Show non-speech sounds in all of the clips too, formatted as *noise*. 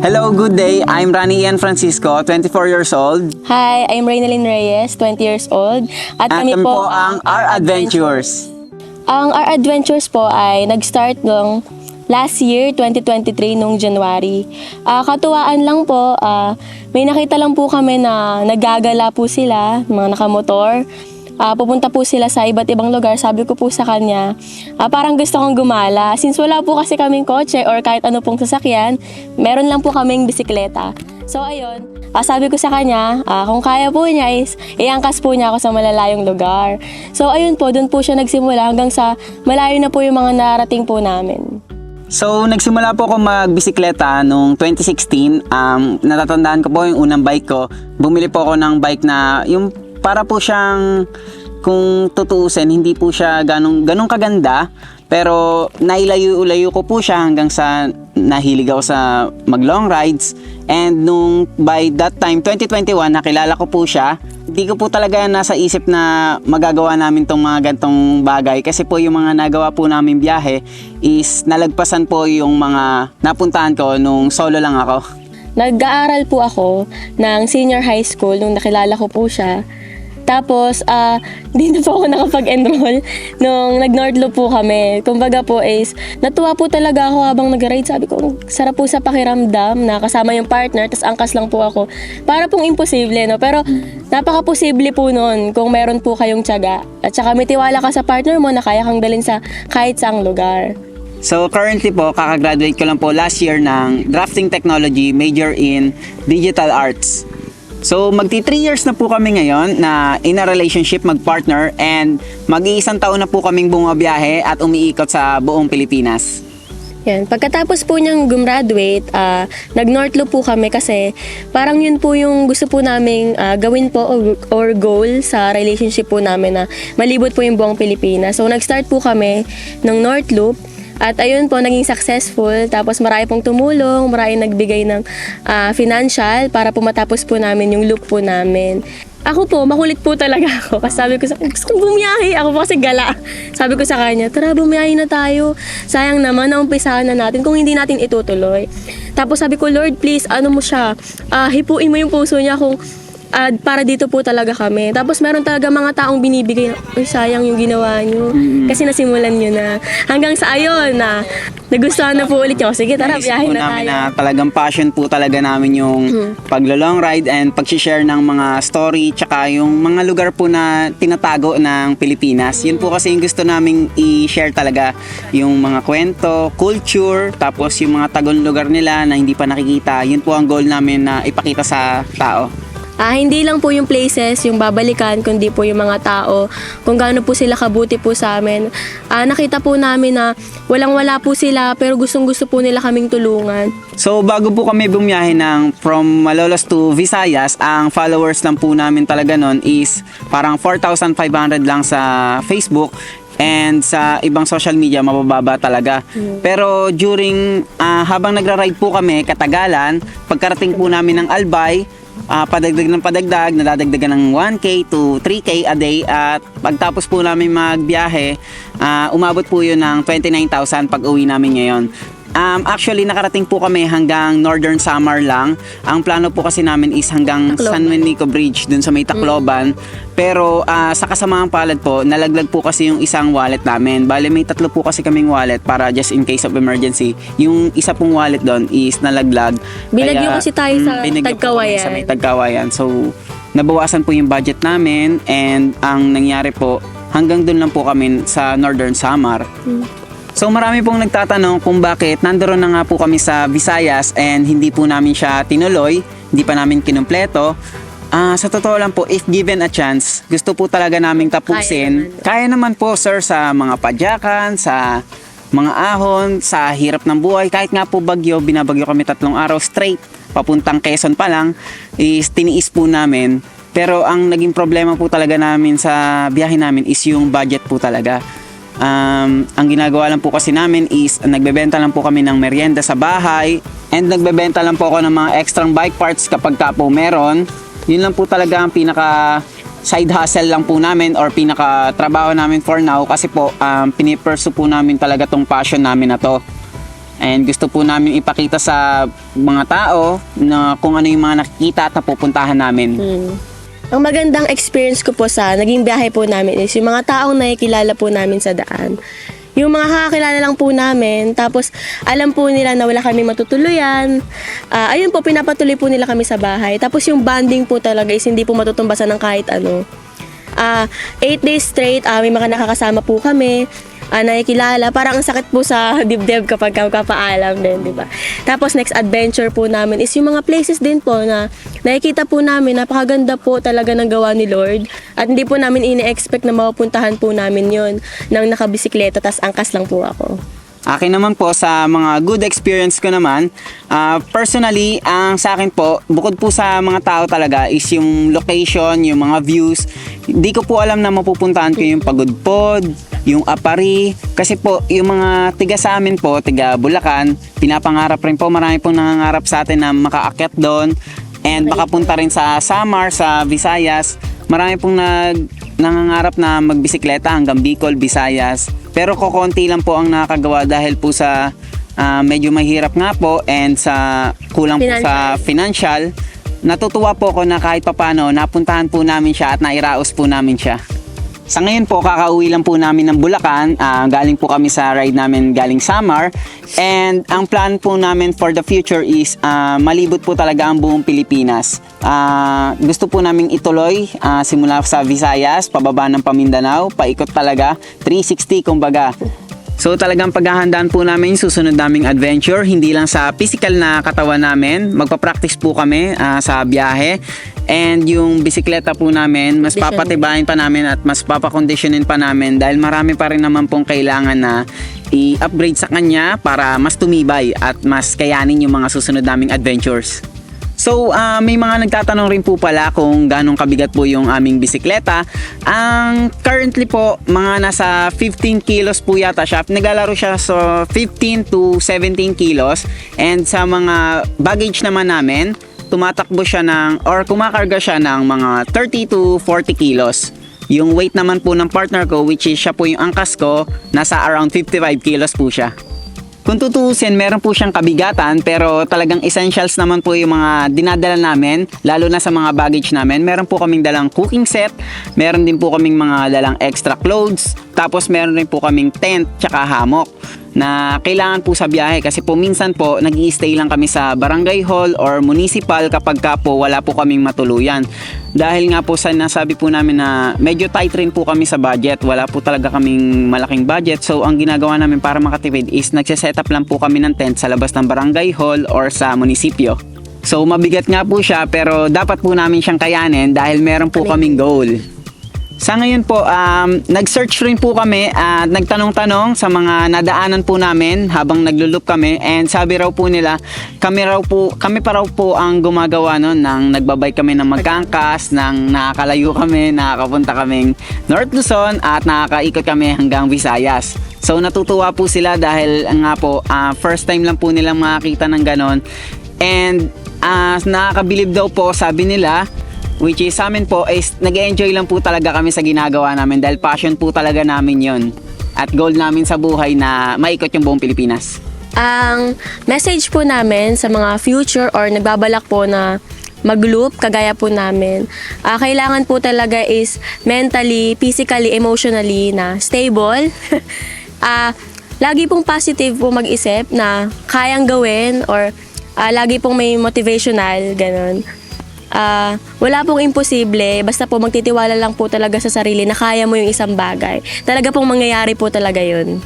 Hello, good day. I'm Rani Ian Francisco, 24 years old. Hi, I'm Reynalyn Reyes, 20 years old. At, At kami po po ang Our Adventures. Ang Our Adventures po ay nag-start noong last year, 2023, nung January. Ah, katuwaan lang po, ah, may nakita lang po kami na nagagala po sila, mga nakamotor. Ah, pupunta po sila sa iba't ibang lugar. Sabi ko po sa kanya, ah, parang gusto kong gumala. Since wala po kasi kaming kotse or kahit ano pong sasakyan, meron lang po kaming bisikleta. So ayun, ah, sabi ko sa kanya, ah, kung kaya po niya is iangkas po niya ako sa malalayong lugar. So ayun po, doon po siya nagsimula hanggang sa malayo na po yung mga narating po namin. So, nagsimula po ako magbisikleta noong 2016. Um, natatandaan ko po yung unang bike ko. Bumili po ako ng bike na yung para po siyang kung tutuusin, hindi po siya ganong, ganong kaganda. Pero nailayo-layo ko po siya hanggang sa nahilig ako sa mag long rides. And nung by that time, 2021, nakilala ko po siya. Hindi ko po talaga nasa isip na magagawa namin tong mga gantong bagay. Kasi po yung mga nagawa po namin biyahe is nalagpasan po yung mga napuntahan ko nung solo lang ako. Nag-aaral po ako ng senior high school nung nakilala ko po siya. Tapos, ah, *laughs* dito po ako nakapag-enroll nung nag-Nordlo po kami. Kumbaga po is, natuwa po talaga ako habang nag-ride. Sabi ko, "Ang sarap po sa pakiramdam na kasama yung partner, tas angkas lang po ako. Para pong imposible, no? Pero, napaka-posible po nun kung meron po kayong tiyaga. At saka may tiwala ka sa partner mo na kaya kang dalhin sa kahit saang lugar. So currently po, kakagraduate ko lang po last year ng Drafting Technology, major in Digital Arts. So magti 3 years na po kami ngayon na in a relationship, mag-partner and mag-iisang taon na po kaming bumabiyahe at umiikot sa buong Pilipinas. Yan. Pagkatapos po niyang gumraduate, ah, nag-Northlo po kami kasi parang yun po yung gusto po namin ah, gawin po or, or goal sa relationship po namin na malibot po yung buong Pilipinas. So, nag-start po kami ng North Loop. At ayun po, naging successful. Tapos marami pong tumulong, marami nagbigay ng ah, financial para po matapos po namin yung loop po namin. Ako po, makulit po talaga *laughs* ako. Kasi sabi ko sa gusto kong bumiyahe. Ako po kasi gala. Sabi ko sa kanya, tara bumiyahe na tayo. Sayang naman, naumpisahan na natin kung hindi natin itutuloy. Tapos sabi ko, Lord, please, ano mo siya? Ah, hipuin mo yung puso niya kung ah, para dito po talaga kami. Tapos meron talaga mga taong binibigay, ay sayang yung ginawa nyo. Kasi nasimulan nyo na. Hanggang sa ayon na nagustuhan na po ulit nyo. Sige, tara, po na namin tayo. na talagang passion po talaga namin yung paglo-long ride and pag-share ng mga story tsaka yung mga lugar po na tinatago ng Pilipinas. Yun po kasi yung gusto naming i-share talaga yung mga kwento, culture, tapos yung mga tagong lugar nila na hindi pa nakikita. Yun po ang goal namin na ipakita sa tao. Ah, hindi lang po yung places yung babalikan, kundi po yung mga tao, kung gaano po sila kabuti po sa amin. Ah, nakita po namin na walang-wala po sila, pero gustong-gusto po nila kaming tulungan. So bago po kami bumiyahe ng from Malolos to Visayas, ang followers lang po namin talaga nun is parang 4,500 lang sa Facebook and sa ibang social media mabababa talaga. Pero during ah, habang nagra-ride po kami katagalan, pagkarating po namin ng Albay, ah, padagdag ng padagdag, nadadagdagan ng 1K to 3K a day at pagtapos po namin magbiyahe, ah, umabot po yun ng 29,000 pag uwi namin ngayon. Um, actually, nakarating po kami hanggang Northern Samar lang. Ang plano po kasi namin is hanggang Tacloban. San Juanico Bridge, dun sa may Tacloban. Pero ah, sa kasamaang palad po, nalaglag po kasi yung isang wallet namin. Bale, may tatlo po kasi kaming wallet para just in case of emergency. Yung isa pong wallet doon is nalaglag. Binagyo kasi tayo sa kami Tagkawayan. Sa may Tagkawayan. So, nabawasan po yung budget namin and ang nangyari po, hanggang doon lang po kami sa Northern Samar. So marami pong nagtatanong kung bakit nandoon na nga po kami sa Visayas and hindi po namin siya tinuloy, hindi pa namin kinumpleto. Ah, sa totoo lang po, if given a chance, gusto po talaga naming tapusin. Kaya naman po sir sa mga padyakan, sa mga ahon, sa hirap ng buhay, kahit nga po bagyo, binabagyo kami tatlong araw straight, papuntang Quezon pa lang, is tiniis po namin. Pero ang naging problema po talaga namin sa biyahe namin is yung budget po talaga. Um, ang ginagawa lang po kasi namin is nagbebenta lang po kami ng merienda sa bahay and nagbebenta lang po ako ng mga extra bike parts kapag ka po meron. Yun lang po talaga ang pinaka side hustle lang po namin or pinaka trabaho namin for now kasi po um, pinipursue po namin talaga tong passion namin na to. And gusto po namin ipakita sa mga tao na kung ano yung mga nakikita at napupuntahan namin. Hmm. Ang magandang experience ko po sa naging biyahe po namin is yung mga taong nakikilala po namin sa daan. Yung mga kakakilala lang po namin, tapos alam po nila na wala kami matutuluyan. Ah, ayun po, pinapatuloy po nila kami sa bahay. Tapos yung bonding po talaga is hindi po matutumbasan ng kahit ano. Ah, eight days straight, ah, may mga nakakasama po kami ah, nakikilala. Parang ang sakit po sa *laughs* dibdib kapag kapaalam din, di ba? Tapos next adventure po namin is yung mga places din po na nakikita po namin, napakaganda po talaga ng gawa ni Lord. At hindi po namin ini-expect na mapupuntahan po namin yon nang nakabisikleta, tas angkas lang po ako. Akin naman po sa mga good experience ko naman, ah, personally, ang sa akin po, bukod po sa mga tao talaga is yung location, yung mga views. Hindi ko po alam na mapupuntahan ko yung Pagudpod, yung Apari. Kasi po, yung mga tiga sa amin po, tiga Bulacan, pinapangarap rin po, marami pong nangangarap sa atin na makaakyat doon. And baka punta rin sa Samar, sa Visayas. Marami pong nag, nangangarap na magbisikleta hanggang Bicol, Visayas. Pero kokonti lang po ang nakakagawa dahil po sa ah, medyo mahirap nga po and sa kulang po sa financial. Natutuwa po ako na kahit papano napuntahan po namin siya at nairaos po namin siya. Sa ngayon po, kakauwi lang po namin ng Bulacan. Ah, galing po kami sa ride namin galing Samar. And ang plan po namin for the future is ah, malibot po talaga ang buong Pilipinas. Ah, gusto po namin ituloy ah, simula sa Visayas, pababa ng Pamindanao, paikot talaga, 360 kumbaga. So talagang paghahandaan po namin susunod naming adventure, hindi lang sa physical na katawan namin, magpa-practice po kami ah, sa biyahe. And yung bisikleta po namin, mas papatibayin pa namin at mas papakonditionin pa namin dahil marami pa rin naman pong kailangan na i-upgrade sa kanya para mas tumibay at mas kayanin yung mga susunod naming adventures. So, ah, may mga nagtatanong rin po pala kung ganong kabigat po yung aming bisikleta. Ang currently po, mga nasa 15 kilos po yata siya. Naglalaro siya sa 15 to 17 kilos. And sa mga baggage naman namin, tumatakbo siya ng, or kumakarga siya ng mga 30 to 40 kilos. Yung weight naman po ng partner ko, which is siya po yung angkas ko, nasa around 55 kilos po siya. Kung tutuusin, meron po siyang kabigatan pero talagang essentials naman po yung mga dinadala namin, lalo na sa mga baggage namin. Meron po kaming dalang cooking set, meron din po kaming mga dalang extra clothes, tapos meron rin po kaming tent tsaka hammock na kailangan po sa biyahe kasi po minsan po nag stay lang kami sa barangay hall or municipal kapag ka po wala po kaming matuluyan. Dahil nga po sa nasabi po namin na medyo tight rin po kami sa budget, wala po talaga kaming malaking budget. So ang ginagawa namin para makatipid is nagse-set up lang po kami ng tent sa labas ng barangay hall or sa munisipyo. So mabigat nga po siya pero dapat po namin siyang kayanin dahil meron po kaming goal. Sa ngayon po, um, nag-search rin po kami at nagtanong-tanong sa mga nadaanan po namin habang naglulup kami and sabi raw po nila, kami raw po, kami pa raw po ang gumagawa noon nang nagbabay kami ng magkangkas, nang nakakalayo kami, nakakapunta kaming North Luzon at nakakaikot kami hanggang Visayas. So natutuwa po sila dahil nga po, ah, first time lang po nilang makakita ng ganon. And ah, nakakabilib daw po, sabi nila, Which is sa amin po is nag-enjoy lang po talaga kami sa ginagawa namin dahil passion po talaga namin yon At goal namin sa buhay na maikot yung buong Pilipinas. Ang message po namin sa mga future or nagbabalak po na mag-loop, kagaya po namin, ah, kailangan po talaga is mentally, physically, emotionally na stable. *laughs* Ah, lagi pong positive po mag-isip na kayang gawin or ah, lagi pong may motivational, ganun. Ah, wala pong imposible, basta po magtitiwala lang po talaga sa sarili na kaya mo yung isang bagay. Talaga pong mangyayari po talaga yun.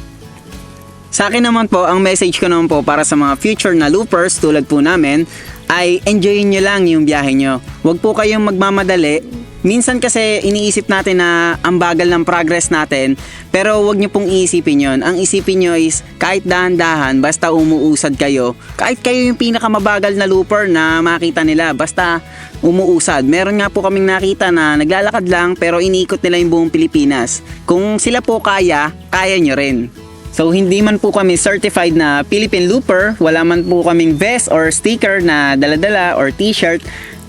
Sa akin naman po, ang message ko naman po para sa mga future na loopers tulad po namin ay enjoyin nyo lang yung biyahe nyo. Huwag po kayong magmamadali. Minsan kasi iniisip natin na ang bagal ng progress natin, pero huwag nyo pong iisipin yon. Ang isipin nyo is kahit dahan-dahan, basta umuusad kayo, kahit kayo yung pinakamabagal na looper na makita nila, basta umuusad. Meron nga po kaming nakita na naglalakad lang pero iniikot nila yung buong Pilipinas. Kung sila po kaya, kaya nyo rin. So hindi man po kami certified na Philippine Looper, wala man po kaming vest or sticker na daladala or t-shirt.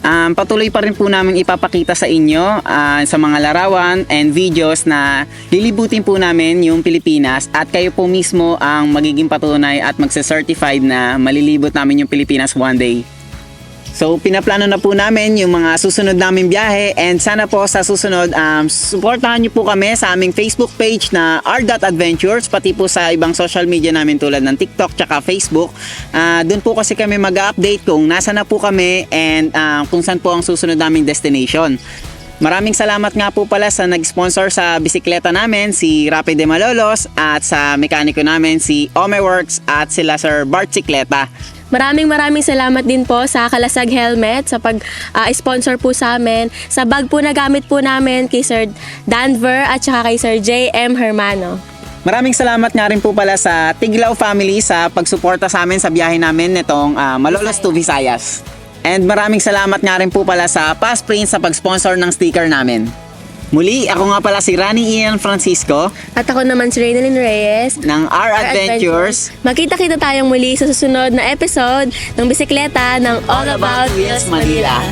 Um, patuloy pa rin po namin ipapakita sa inyo ah, sa mga larawan and videos na lilibutin po namin yung Pilipinas at kayo po mismo ang magiging patunay at magsa-certified na malilibot namin yung Pilipinas one day. So, pinaplano na po namin yung mga susunod naming biyahe and sana po sa susunod, um, supportahan niyo po kami sa aming Facebook page na r.adventures pati po sa ibang social media namin tulad ng TikTok tsaka Facebook. Ah, Doon po kasi kami mag-update kung nasa na po kami and ah, kung saan po ang susunod naming destination. Maraming salamat nga po pala sa nag-sponsor sa bisikleta namin, si Rapid de Malolos at sa mekaniko namin, si Omeworks at sila Sir Bart Sikleta. Maraming maraming salamat din po sa Kalasag Helmet sa pag-sponsor po sa amin. Sa bag po na gamit po namin kay Sir Danver at saka kay Sir J.M. Hermano. Maraming salamat nga rin po pala sa Tiglaw family sa pagsuporta sa amin sa biyahe namin nitong ah, Malolos to Visayas. And maraming salamat nga rin po pala sa Pass Print sa pag-sponsor ng sticker namin. Muli, ako nga pala si Rani Ian Francisco At ako naman si Reynolyn Reyes. ng Our Adventures. Makita-kita tayong muli sa susunod na episode ng bisikleta ng All About Wheels Manila.